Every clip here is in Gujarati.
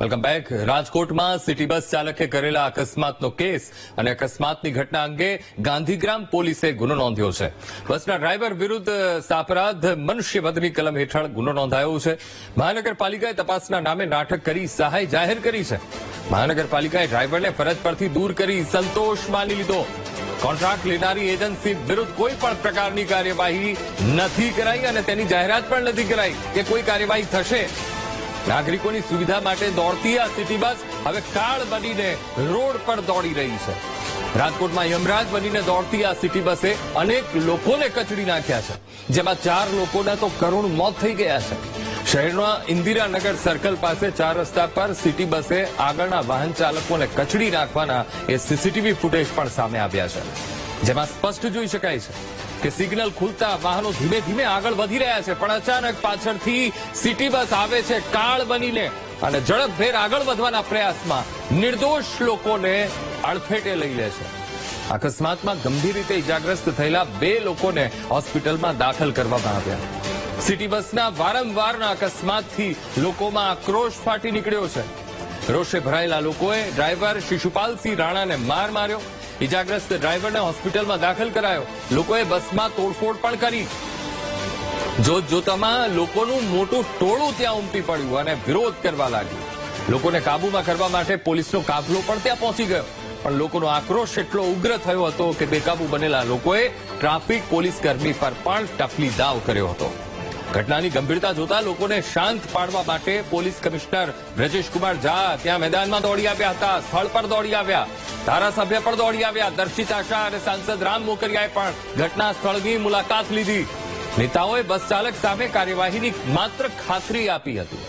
વેલકમ બેક રાજકોટમાં સિટી બસ ચાલકે કરેલા અકસ્માતનો કેસ અને અકસ્માતની ઘટના અંગે ગાંધીગ્રામ પોલીસે ગુનો નોંધ્યો છે. બસના ડ્રાઈવર વિરુદ્ધ સાપરાધ મનુષ્યવધની કલમ હેઠળ ગુનો નોંધાયો છે. મહાનગરપાલિકાએ તપાસના નામે નાટક કરી સહાય જાહેર કરી છે. મહાનગરપાલિકાએ ડ્રાઈવરને ફરજ પરથી દૂર કરી સંતોષ માની લીધો. કોન્ટ્રાક્ટ લેનારી એજન્સી વિરુદ્ધ કોઈ પણ પ્રકારની કાર્યવાહી નથી કરાઈ અને તેની જાહેરાત પણ નથી કરાઈ કે કોઈ કાર્યવાહી થશે. નાગરિકોની સુવિધા માટે દોડતી આ સિટી બસ હવે કાળ બનીને રોડ પર દોડી રહી છે. રાજકોટમાં યમરાજ બનીને દોડતી આ સિટી બસે અનેક લોકોને કચડી નાખ્યા છે. જેમાં ચાર લોકોના તો કરુણ મોત થઈ ગયા છે. શહેરના ઇન્દિરાનગર સર્કલ પાસે ચાર રસ્તા પર સિટી બસે આગળના વાહન ચાલકોને કચડી નાખવાના એ સીસીટીવી ફૂટેજ પણ સામે આવ્યા છે. જેમાં સ્પષ્ટ જોઈ શકાય છે કે સિગ્નલ ખુલતા વાહનો ધીમે ધીમે આગળ વધી રહ્યા છે, પણ અચાનક પાછળથી સિટી બસ આવે છે કાળ બનીને અને ઝડપભેર આગળ વધવાના પ્રયાસમાં નિર્દોષ લોકોને અડફેટે લઈ લે છે. અકસ્માતમાં ગંભીર રીતે ઇજાગ્રસ્ત થયેલા બે લોકોને હોસ્પિટલમાં દાખલ કરવામાં આવ્યા. સિટી બસના વારંવારના અકસ્માતથી લોકોમાં આક્રોશ ફાટી નીકળ્યો છે. રોષે ભરાયેલા લોકોએ ડ્રાઈવર શિશુપાલસિંહ રાણાને માર માર્યો ઇજાગ્રસ્ત ડ્રાઈવરને હોસ્પિટલમાં દાખલ કરાયો. લોકોએ બસમાં તોડફોડ પણ કરી. જોત જોતામાં લોકોનું મોટું ટોળું ત્યાં ઉમટી પડ્યું અને વિરોધ કરવા લાગ્યું. લોકોને કાબૂમાં કરવા માટે પોલીસનો કાફલો પણ ત્યાં પહોંચી ગયો. પણ લોકોનો આક્રોશ એટલો ઉગ્ર થયો હતો કે બેકાબુ બનેલા લોકોએ ટ્રાફિક પોલીસ કર્મી પર પણ ટફલી દાવ કર્યો હતો. ઘટનાની ગંભીરતા જોતા લોકોને શાંત પાડવા માટે પોલીસ કમિશનર બ્રજેશ કુમાર ઝા ત્યાં મેદાનમાં દોડી આવ્યા હતા, સ્થળ પર દોડી આવ્યા. ધારાસભ્ય પણ દોડી આવ્યા. દર્શિતા શાહ અને સાંસદ રામ મોકરિયાએ પણ ઘટના સ્થળની મુલાકાત લીધી. નેતાઓએ બસ ચાલક સામે કાર્યવાહીની માત્ર ખાતરી આપી હતી.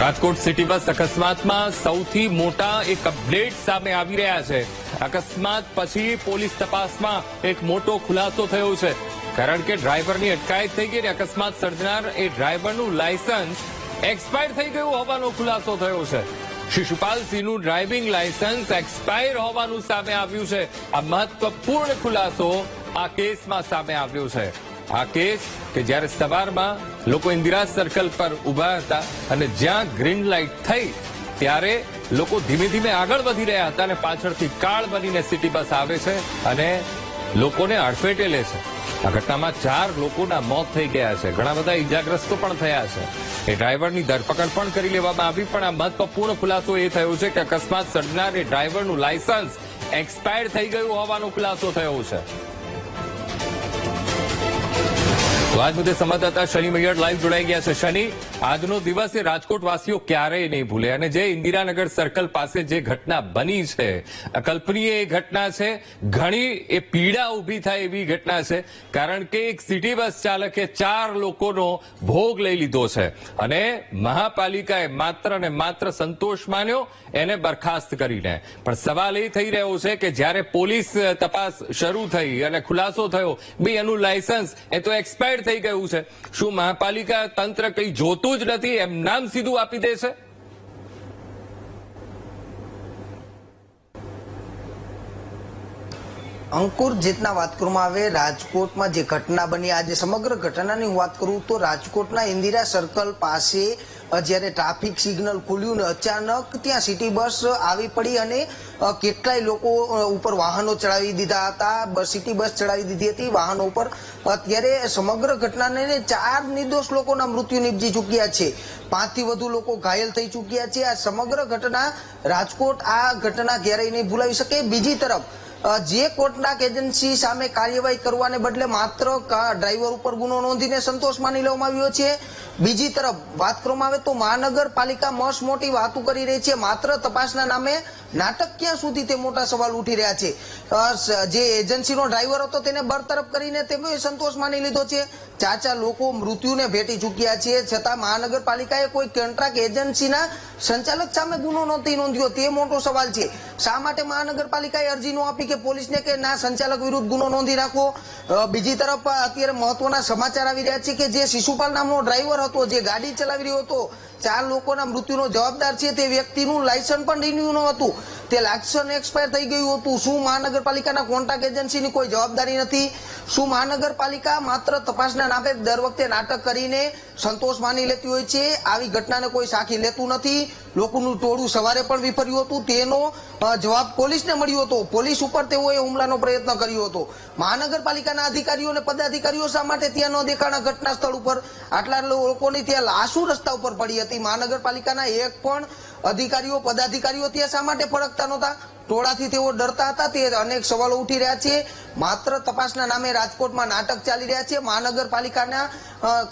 રાજકોટ સિટી બસ અકસ્માતમાં સૌથી મોટા એક અપડેટ સામે આવી રહ્યા છે. અકસ્માત પછી પોલીસ તપાસમાં એક મોટો ખુલાસો થયો છે. કારણ કે ડ્રાઈવરની અટકાયત થઈ ગઈ અકસ્માત સર્જનાર એ ડ્રાઈવરનું લાયસન્સ એક્સપાયર થઈ ગયું હોવાનો ખુલાસો થયો છે. શિશુપાલસિંહનું ડ્રાઇવિંગ લાયસન્સ એક્સપાયર હોવાનું સામે આવ્યું છે. આ મહત્વપૂર્ણ ખુલાસો આ કેસમાં સામે આવ્યો છે. આ કેસ કે જ્યારે સવારમાં લોકો ઇન્દિરા સર્કલ પર ઊભા હતા અને જ્યાં ગ્રીન લાઇટ થઈ, ત્યારે લોકો ધીમે ધીમે આગળ વધી રહ્યા હતા અને પાછળથી કાળ બનીને સિટી બસ આવે છે અને લોકોને અડફેટે લે છે. આ ઘટનામાં ચાર લોકોના મોત થઈ ગયા છે. ઘણા બધા ઈજાગ્રસ્તો પણ થયા છે. એ ડ્રાઈવરની ધરપકડ પણ કરી લેવામાં આવી, પણ આ મહત્વપૂર્ણ ખુલાસો એ થયો છે કે અકસ્માત સર્જનાર એ ડ્રાઈવરનું લાયસન્સ એક્સપાયર્ડ થઈ ગયું હોવાનો ખુલાસો થયો છે. આજ સંવાદદાતા શનિ મૈયર લાઈવ જોડાઈ ગયા છે. શનિ, આજનો દિવસ એ રાજકોટવાસીઓ ક્યારેય નહીં ભૂલે અને જે ઇન્દિરાનગર સર્કલ પાસે જે ઘટના બની છે, અકલ્પનીય એ ઘટના છે, ઘણી એ પીડા ઊભી થાય એવી ઘટના છે, કારણ કે એક સિટી બસ ચાલકે ચાર લોકોનો ભોગ લઈ લીધો છે અને મહાપાલિકાએ માત્ર ને માત્ર સંતોષ માન્યો, એને બરખાસ્ત કરીને. પણ સવાલ એ થઈ રહ્યો છે કે જ્યારે પોલીસ તપાસ શરૂ થઈ અને ખુલાસો થયો બે એનું લાયસન્સ એ તો એક્સપાયર્ડ થઈ ગયું છે. શું મહાપાલિકા તંત્ર કંઈ જોતું જ નથી? એમ નામ સીધું આપી દે છે અંકુર જીતના વાત કરવામાં આવે, રાજકોટમાં જે ઘટના બની, આજે સમગ્ર ઘટનાની વાત કરું તો રાજકોટના ઇન્દિરા સર્કલ પાસે જ્યારે ટ્રાફિક સિગ્નલ ખુલ્યું ને અચાનક ત્યાં સિટી બસ આવી પડી અને કેટલાય લોકો ઉપર વાહનો ચડાવી દીધા હતા. સિટી બસ ચડાવી દીધી હતી વાહનો ઉપર. અત્યારે સમગ્ર ઘટનાને ચાર નિર્દોષ લોકોના મૃત્યુ નિપજી ચૂક્યા છે. પાંચથી વધુ લોકો ઘાયલ થઈ ચૂક્યા છે. આ સમગ્ર ઘટના રાજકોટ આ ઘટના ક્યારેય નહીં ભૂલાવી શકે. બીજી તરફ જે કોન્ટ્રાક્ટ એજન્સી સામે કાર્યવાહી કરવાને બદલે માત્ર ડ્રાઈવર ઉપર ગુનો નોંધીને સંતોષ માની લેવામાં આવ્યો છે. બીજી તરફ વાત કરવામાં આવે તો મહાનગરપાલિકા મસ મોટી વાતો કરી રહી છે. માત્ર તપાસના નામે નાટક ક્યાં સુધી તે મોટા સવાલ ઉઠી રહ્યા છે? જે એજન્સીનો ડ્રાઈવર હતો તેને બરતરફ કરીને તેમને સંતોષ માની લીધો છે. ચાચા લોકો મૃત્યુને ભેટી ચૂક્યા છે. છતાં મહાનગરપાલિકાએ કોઈ કોન્ટ્રાક્ટ એજન્સીના સંચાલક સામે ગુનો નહોતી નોંધ્યો. તે મોટો સવાલ છે. શા માટે મહાનગરપાલિકાએ અરજી ન આપી કે પોલીસને કે ના સંચાલક વિરુદ્ધ ગુનો નોંધી રાખો બીજી તરફ અત્યારે મહત્વના સમાચાર આવી રહ્યા છે કે જે શિશુપાલ નામનો ડ્રાઈવર હતો, જે ગાડી ચલાવી રહ્યો હતો, ચાર લોકોના મૃત્યુનો જવાબદાર છે. તે વ્યક્તિનું લાયસન્સ પણ રિન્યુ ન હતું. તે લાયસન્સ એક્સપાયર થઈ ગયું હતું. શું મહાનગરપાલિકાના કોન્ટ્રાક્ટ એજન્સીની કોઈ જવાબદારી નથી? શું મહાનગરપાલિકા માત્ર તપાસના નામે દર વખતે નાટક કરીને સંતોષ માની લેતી હોય છે? આવી ઘટનાને કોઈ સાખી લેતું નથી. લોકોનું ટોળું સવારે પણ વિફર્યું હતું. તેનો જવાબ પોલીસને મળ્યો હતો. પોલીસ ઉપર તેઓએ હુમલાનો પ્રયત્ન કર્યો હતો. મહાનગરપાલિકાના અધિકારીઓ અને પદાધિકારીઓ શા માટે ત્યાં ન દેખાણા ઘટના સ્થળ ઉપર? આટલા લોકોની ત્યાં લાશુ રસ્તા ઉપર પડી હતી. મહાનગરપાલિકાના એક પણ અધિકારીઓ, પદાધિકારીઓ ત્યાં શા માટે ફરકતા નહોતા? ટોળાથી તેઓ ડરતા હતા, તે અનેક સવાલો ઉઠી રહ્યા છે. માત્ર તપાસના નામે રાજકોટમાં નાટક ચાલી રહ્યા છે. મહાનગરપાલિકાના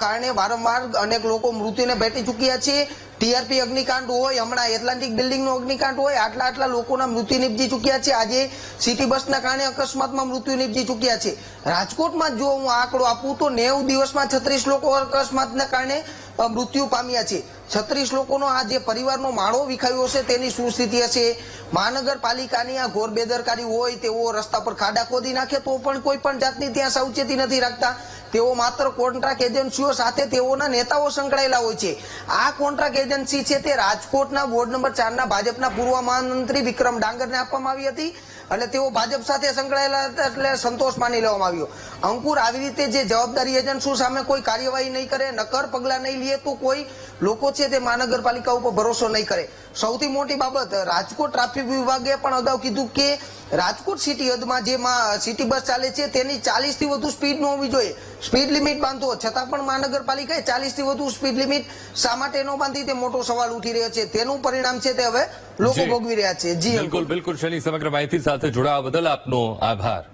કારણે વારંવાર અનેક લોકો મૃત્યુને ભેટી ચૂક્યા છે. ટીઆરપી અગ્નિકાંડ હોય, હમણાં એટલાન્ટિક બિલ્ડિંગ નો અગ્નિકાંડ હોય, આટલા આટલા લોકોના મૃત્યુ નિપજી ચૂક્યા છે. આજે સિટી બસના કારણે અકસ્માતમાં મૃત્યુ નિપજી ચૂક્યા છે. રાજકોટમાં જો હું આંકડો આપું તો નેવું દિવસમાં છત્રીસ લોકો અકસ્માતના કારણે મૃત્યુ પામ્યા છે. છત્રીસ લોકોનો આ જે પરિવારનો માળો વિખાયો છે, તેની શું સ્થિતિ હશે. મહાનગરપાલિકાની આ ઘોર બેદરકારી હોય, તેઓ રસ્તા પર ખાડા ખોદી નાખે તો પણ કોઈ પણ જાતની ત્યાં સાવચેતી નથી રાખતા. તેઓ માત્ર કોન્ટ્રાક્ટ એજન્સીઓ સાથે તેઓના નેતાઓ સંકળાયેલા હોય છે. આ કોન્ટ્રાક્ટ એજન્સી છે તે રાજકોટના વોર્ડ નંબર ચારના ભાજપના પૂર્વ મહામંત્રી વિક્રમ ડાંગરને આપવામાં આવી હતી. અને તેઓ ભાજપ સાથે સંકળાયેલા હતા એટલે સંતોષ માની લેવામાં આવ્યો. અંકુર આવી રીતે જે જવાબદારી એજન્સીઓ સામે કોઈ કાર્યવાહી નહીં કરે, નકર પગલાં નહીં લે તો કોઈ લોકો છે તે મહાનગરપાલિકા ઉપર ભરોસો નહીં કરે. સૌથી મોટી બાબત રાજકોટ ટ્રાફિક વિભાગે પણ અગાઉ કીધું કે રાજકોટ સિટી હદમાં જે સિટી બસ ચાલે છે તેની ચાલીસથી વધુ સ્પીડ ન હોવી જોઈએ. સ્પીડ લિમિટ બાંધતો છતાં પણ મહાનગરપાલિકાએ ચાલીસથી વધુ સ્પીડ લિમિટ શા માટે ન બાંધી તે મોટો સવાલ ઉઠી રહ્યો છે. તેનું પરિણામ છે તે હવે લોકો ભોગવી રહ્યા છે. જી બિલકુલ બિલકુલ. શૈલી સમગ્ર માહિતી સાથે જોડાવા બદલ આપનો આભાર.